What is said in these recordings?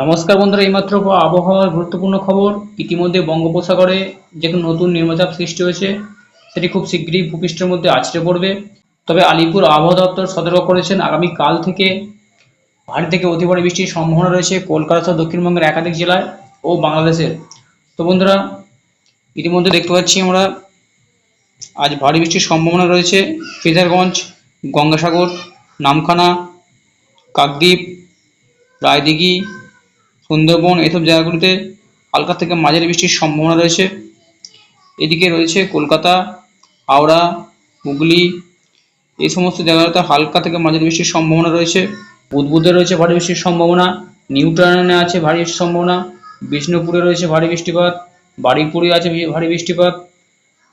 নমস্কার বন্ধুরা, এইমাত্র আবহাওয়ার গুরুত্বপূর্ণ খবর। ইতিমধ্যে বঙ্গোপসাগরে যে নতুন নিম্নচাপ সৃষ্টি হয়েছে, সেটি খুব শীঘ্রই ভূপৃষ্ঠের মধ্যে আছড়ে পড়বে। তবে আলিপুর আবহাওয়া দপ্তর সতর্ক করেছেন, আগামী কাল থেকে ভারী থেকে অতি ভারী বৃষ্টির সম্ভাবনা রয়েছে কলকাতা সহ দক্ষিণবঙ্গের একাধিক জেলায় ও বাংলাদেশের। তো বন্ধুরা, ইতিমধ্যে দেখতে পাচ্ছি আমরা, আজ ভারী বৃষ্টির সম্ভাবনা রয়েছে ফিজারগঞ্জ, গঙ্গাসাগর, নামখানা, কাকদ্বীপ, রায়দিঘি সুন্দরবন এসব জায়গাগুলিতে হালকা থেকে মাঝারি বৃষ্টির সম্ভাবনা রয়েছে। এদিকে রয়েছে কলকাতা, হাওড়া, হুগলি, এই সমস্ত জায়গাগুলোতে হালকা থেকে মাঝারি বৃষ্টির সম্ভাবনা রয়েছে। বুধবুধে রয়েছে ভারী বৃষ্টির সম্ভাবনা নিউট্রানে আছে ভারী বৃষ্টির সম্ভাবনা, বিষ্ণুপুরে রয়েছে ভারী বৃষ্টিপাত বারুইপুরে আছে ভারী বৃষ্টিপাত,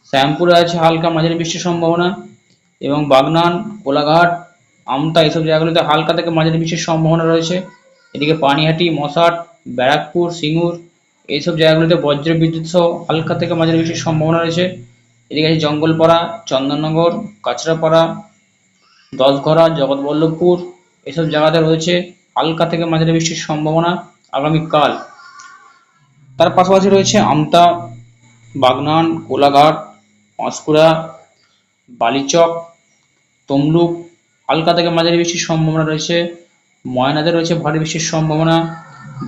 শ্যামপুরে আছে হালকা মাঝারি বৃষ্টির সম্ভাবনা এবং বাগনান, কোলাঘাট, আমতা এসব জায়গাগুলোতে হালকা থেকে মাঝারি বৃষ্টির সম্ভাবনা রয়েছে। এদিকে পানিহাটি, মশাট, ব্যারাকপুর, সিঙ্গুর, এইসব জায়গাগুলিতে বজ্র বিদ্যুৎ সহ হালকা থেকে মাঝারি বৃষ্টির সম্ভাবনা রয়েছে। এদিকে আছে জঙ্গলপাড়া, চন্দননগর, কাঁচরাপাড়া, দশঘরা, জগৎবল্লভপুর, এসব জায়গাতে রয়েছে হালকা থেকে মাঝারি বৃষ্টির সম্ভাবনা আগামীকাল। তার পাশাপাশি রয়েছে আমতা, বাগনান, কোলাঘাট পাঁশকুড়া বালিচক, তমলুক, হালকা থেকে মাঝারি বৃষ্টির সম্ভাবনা রয়েছে। ময়নাতে রয়েছে ভারী বৃষ্টির সম্ভাবনা,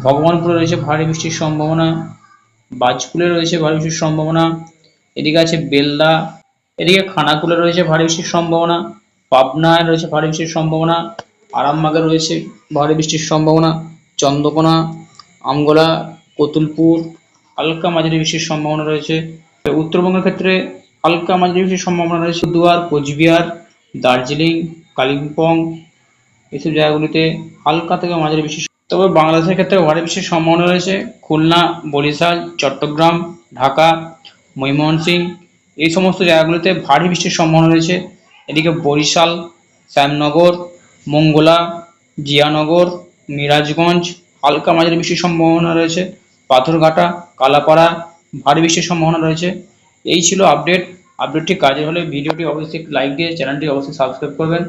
ভগবানপুরে রয়েছে ভারী বৃষ্টির সম্ভাবনা বাজকুলে রয়েছে ভারী বৃষ্টির সম্ভাবনা, এদিকে আছে বেলদা, এদিকে খানাকুলে রয়েছে ভারী বৃষ্টির সম্ভাবনা, পাবনায় রয়েছে ভারী বৃষ্টির সম্ভাবনা, আরামবাগে রয়েছে ভারী বৃষ্টির সম্ভাবনা, চন্দ্রকোনা, আমগোলা, কতুলপুর, হালকা মাঝারি বৃষ্টির সম্ভাবনা রয়েছে। উত্তরবঙ্গের ক্ষেত্রে হালকা মাঝারি বৃষ্টির সম্ভাবনা রয়েছে। দুয়ার, কোচবিহার, দার্জিলিং, কালিম্পং এইসব জায়গাগুলিতে হালকা থেকে মাঝারি বৃষ্টি তবে বাংলাদেশের ক্ষেত্রে ভারী বৃষ্টির সম্ভাবনা রয়েছে খুলনা, বরিশাল, চট্টগ্রাম, ঢাকা, ময়মনসিংহ, এই সমস্ত জায়গাগুলিতে ভারী বৃষ্টির সম্ভাবনা রয়েছে। এদিকে বরিশাল, শ্যামনগর, মঙ্গলা, জিয়ানগর, মিরাজগঞ্জ, হালকা মাঝারি বৃষ্টির সম্ভাবনা রয়েছে। পাথরঘাটা, কালাপাড়া, ভারী বৃষ্টির সম্ভাবনা রয়েছে। এই ছিল আপডেট। আপডেটটি কাজে হলে ভিডিওটি অবশ্যই লাইক দিয়ে চ্যানেলটি অবশ্যই সাবস্ক্রাইব করবেন।